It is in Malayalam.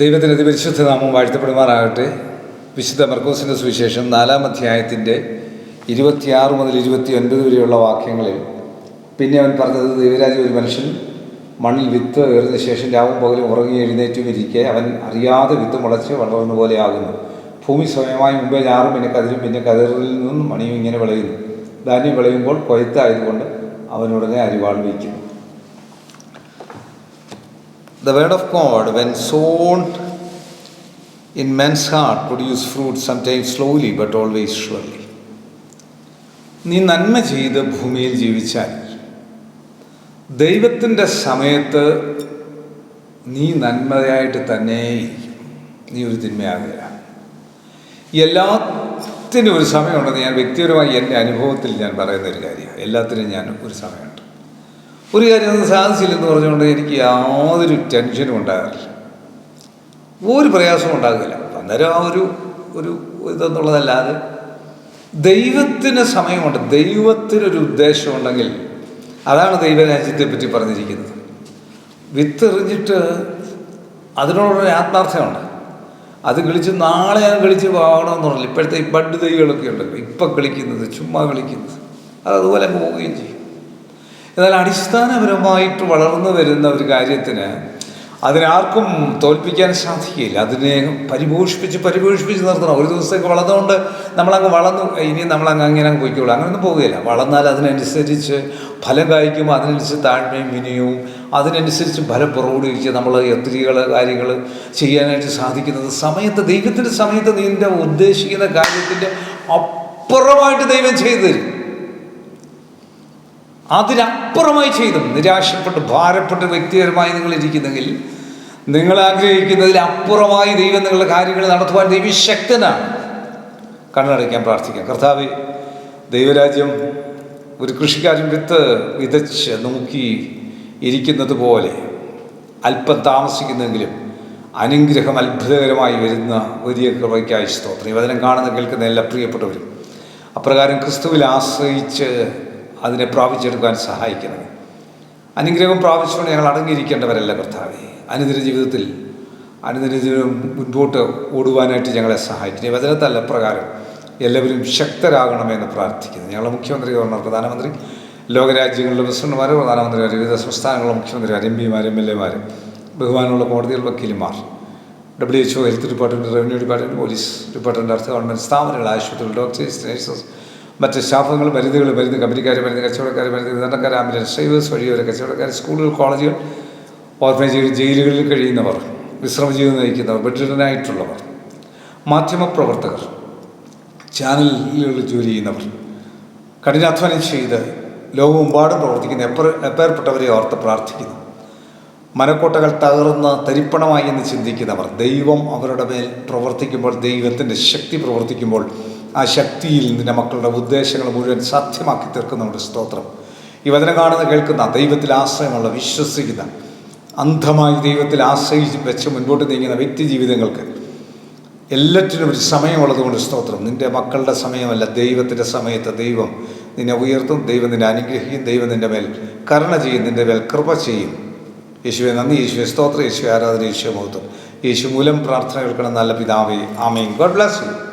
ദൈവത്തിന്റെ അതിപരിശുദ്ധ നാമം വാഴ്ത്തപ്പെടുമാറാകട്ടെ. വിശുദ്ധ മർക്കോസിന്റെ സുവിശേഷം നാലാം അധ്യായത്തിന്റെ ഇരുപത്തിയാറ് മുതൽ ഇരുപത്തി ഒൻപത് വരെയുള്ള വാക്യങ്ങളിൽ പിന്നെ അവൻ പറഞ്ഞത് ദൈവരാജ്യം ഒരു മനുഷ്യൻ മണ്ണിൽ വിത്ത് എറിഞ്ഞ ശേഷം രാവും പകലും ഉറങ്ങി എഴുന്നേറ്റും ഇരിക്കെ അവൻ അറിയാതെ വിത്ത് മുളച്ച് വളർന്ന പോലെയാകുന്നു ഭൂമി സ്വയമായി മുമ്പേ ഞാറും പിന്നെ കതിരും പിന്നെ കതിറിൽ നിന്നും മണിയും ഇങ്ങനെ വിളയുന്നു. ധാന്യം വിളയുമ്പോൾ കൊയ്ത്തായതുകൊണ്ട് അവനുടനെ അരിവാൾ വയ്ക്കുന്നു. The word of God, when sown in man's heart, produce fruit sometimes slowly but always surely. നീ നന്മ ചെയ്ത് ഭൂമിയിൽ ജീവിച്ചാൽ ദൈവത്തിന്റെ സമയത്ത് നീ നന്മയായിട്ട് തന്നെ നീ ഒരു തിന്മയാകില്ല എല്ലാത്തിനും ഒരു സമയമുണ്ടെന്ന് ഞാൻ വ്യക്തിപരമായി എന്റെ അനുഭവത്തിൽ ഞാൻ പറയുന്ന ഒരു കാര്യമാണ്. എല്ലാത്തിനും ഞാൻ ഒരു സമയമുണ്ട്. ഒരു കാര്യം ഒന്നും സാധിച്ചില്ലെന്ന് പറഞ്ഞുകൊണ്ട് എനിക്ക് യാതൊരു ടെൻഷനും ഉണ്ടാകാറില്ല. ഒരു പ്രയാസവും ഉണ്ടാകില്ല അന്നേരം ആ ഒരു ഒരു ഇതെന്നുള്ളതല്ലാതെ ദൈവത്തിന് സമയമുണ്ട്. ദൈവത്തിനൊരു ഉദ്ദേശമുണ്ടെങ്കിൽ അതാണ് ദൈവരാജ്യത്തെ പറ്റി പറഞ്ഞിരിക്കുന്നത്. വിത്തെറിഞ്ഞിട്ട് അതിനോടൊരു ആത്മാർത്ഥമുണ്ട് അത് കളിച്ച് നാളെ ഞാൻ കളിച്ച് പോകണമെന്ന് ഇപ്പോഴത്തെ ഈ ബഡ് തൈകളൊക്കെ ഉണ്ടല്ലോ. ഇപ്പം കളിക്കുന്നത് ചുമ്മാ കളിക്കുന്നത്. അത് അതുപോലെ അങ്ങ് പോവുകയും ചെയ്യും. എന്നാൽ അടിസ്ഥാനപരമായിട്ട് വളർന്നു വരുന്ന ഒരു കാര്യത്തിന് അതിനാർക്കും തോൽപ്പിക്കാൻ സാധിക്കില്ല അതിനെ പരിപോഷിപ്പിച്ച് പരിപോഷിപ്പിച്ച് നിർത്തണം. ഒരു ദിവസത്തേക്ക് വളർന്നുകൊണ്ട് നമ്മളങ്ങ് വളർന്നു ഇനി നമ്മളങ്ങ് അങ്ങനെ അങ്ങ് പോയിക്കോളൂ. അങ്ങനെയൊന്നും പോവുകയില്ല. വളർന്നാൽ അതിനനുസരിച്ച് ഫലം കായ്ക്കുമ്പോൾ അതിനനുസരിച്ച് താഴ്മയും വിനയവും അതിനനുസരിച്ച് ഫലം പുറകോടിരിക്കുക നമ്മൾ എത്തിരികൾ കാര്യങ്ങൾ ചെയ്യാനായിട്ട് സാധിക്കുന്നത് സമയത്ത് ദൈവത്തിന്റെ സമയത്ത് നീന്റെ ഉദ്ദേശിക്കുന്ന കാര്യത്തിന്റെ അപ്പുറമായിട്ട് ദൈവം ചെയ്തു തരും. അതിനപ്പുറമായി ചെയ്തു. നിരാശപ്പെട്ട് ഭാരപ്പെട്ട് വ്യക്തിപരമായി നിങ്ങൾ ഇരിക്കുന്നെങ്കിൽ നിങ്ങൾ ആഗ്രഹിക്കുന്നതിൽ അപ്പുറമായി ദൈവം നിങ്ങളുടെ കാര്യങ്ങൾ നടത്തുവാൻ ദൈവശക്തനാണ്. കണ്ണടയ്ക്കാൻ പ്രാർത്ഥിക്കാം. കർത്താവ് ദൈവരാജ്യം ഒരു കൃഷിക്കാരൻ വിത്ത് വിതച്ച് നോക്കി ഇരിക്കുന്നത് പോലെ അല്പം താമസിക്കുന്നെങ്കിലും അനുഗ്രഹം അത്ഭുതകരമായി വരുന്ന വലിയ കൃപയ്ക്കായി സ്തോത്രം. വചനം കാണുന്ന കേൾക്കുന്ന എല്ലാ പ്രിയപ്പെട്ടവരും അപ്രകാരം ക്രിസ്തുവിൽ ആശ്രയിച്ച് അതിനെ പ്രാപിച്ചെടുക്കാൻ സഹായിക്കുന്നത് അനുഗ്രഹം പ്രാപിച്ചുകൊണ്ട് ഞങ്ങൾ അടങ്ങിയിരിക്കേണ്ടവരല്ല കർത്താവെ. അനുദിന ജീവിതത്തിൽ അനുദിന ജീവിതം മുൻപോട്ട് ഓടുവാനായിട്ട് ഞങ്ങളെ സഹായിക്കുന്നു വചനത്തല്ല പ്രകാരം എല്ലാവരും ശക്തരാകണമെന്ന് പ്രാർത്ഥിക്കുന്നു. ഞങ്ങളുടെ മുഖ്യമന്ത്രി ഗവർണർ പ്രധാനമന്ത്രി ലോകരാജ്യങ്ങളിലെ പ്രസിഡന്റുമാർ പ്രധാനമന്ത്രിമാർ വിവിധ സംസ്ഥാനങ്ങളിലെ മുഖ്യമന്ത്രിമാർ എം പിമാർ എം എൽ എമാർ ബഹുമാനമുള്ള കോടതികൾ വക്കീലുമാർ W H O health department revenue department police department അർത്ഥ ഗവൺമെന്റ് സ്ഥാപനങ്ങൾ ആശുപത്രികൾ ഡോക്ടേഴ്സ് നഴ്സസ് മറ്റ് സ്റ്റാഫുകൾ മരുന്നുകൾ മരുന്ന് കമ്പനിക്കാർ മരുന്ന് കച്ചവടക്കാർ മരുന്ന് വിതരണക്കാർ ആംബുലൻസ് ഡ്രൈവേഴ്സ് വഴിയോര കച്ചവടക്കാർ സ്കൂളുകൾ കോളേജുകൾ ഓർഫനേജുകൾ ജയിലുകളിൽ കഴിയുന്നവർ വിശ്രമ ജീവിതം നയിക്കുന്നവർ ബെഡ്രിഡനായിട്ടുള്ളവർ മാധ്യമപ്രവർത്തകർ ചാനലുകളിൽ ജോലി ചെയ്യുന്നവർ കഠിനാധ്വാനം ചെയ്ത് ലോകമെമ്പാടും പ്രവർത്തിക്കുന്ന എപ്പർ എപ്പേർപ്പെട്ടവരെ ഓർത്ത് പ്രാർത്ഥിക്കുന്നു. മനക്കോട്ടകൾ തകർന്ന് തരിപ്പണമായി എന്ന് ചിന്തിക്കുന്നവർ ദൈവം അവരുടെ മേൽ പ്രവർത്തിക്കുമ്പോൾ ദൈവത്തിന്റെ ശക്തി പ്രവർത്തിക്കുമ്പോൾ ആ ശക്തിയിൽ നിന്റെ മക്കളുടെ ഉദ്ദേശങ്ങൾ മുഴുവൻ സാധ്യമാക്കി തീർക്കുന്നവരുടെ സ്തോത്രം. ഈ വചനം കാണുന്ന കേൾക്കുന്ന ദൈവത്തിൽ ആശ്രയമുള്ള വിശ്വസിക്കുന്ന അന്ധമായി ദൈവത്തിൽ ആശ്രയിച്ച് വെച്ച് മുൻപോട്ട് നീങ്ങുന്ന വ്യക്തി ജീവിതങ്ങൾക്ക് എല്ലാറ്റിനും ഒരു സമയമുള്ളതുകൊണ്ട് സ്തോത്രം. നിന്റെ മക്കളുടെ സമയമല്ല ദൈവത്തിന്റെ സമയത്ത് ദൈവം നിന്നെ ഉയർത്തും ദൈവം നിന്നെ അനുഗ്രഹിക്കും ദൈവം നിന്റെ മേൽ കരുണ ചെയ്യും നിന്റെ മേൽ കൃപ ചെയ്യും. യേശുവെ നന്ദി. യേശുവെ സ്തോത്രം. യേശു ആരാധന. യേശു മഹത്വം. യേശു മൂലം പ്രാർത്ഥന കേൾക്കണം നല്ല പിതാവേ. ആമയും ഗോഡ് ബ്ലസ് യു.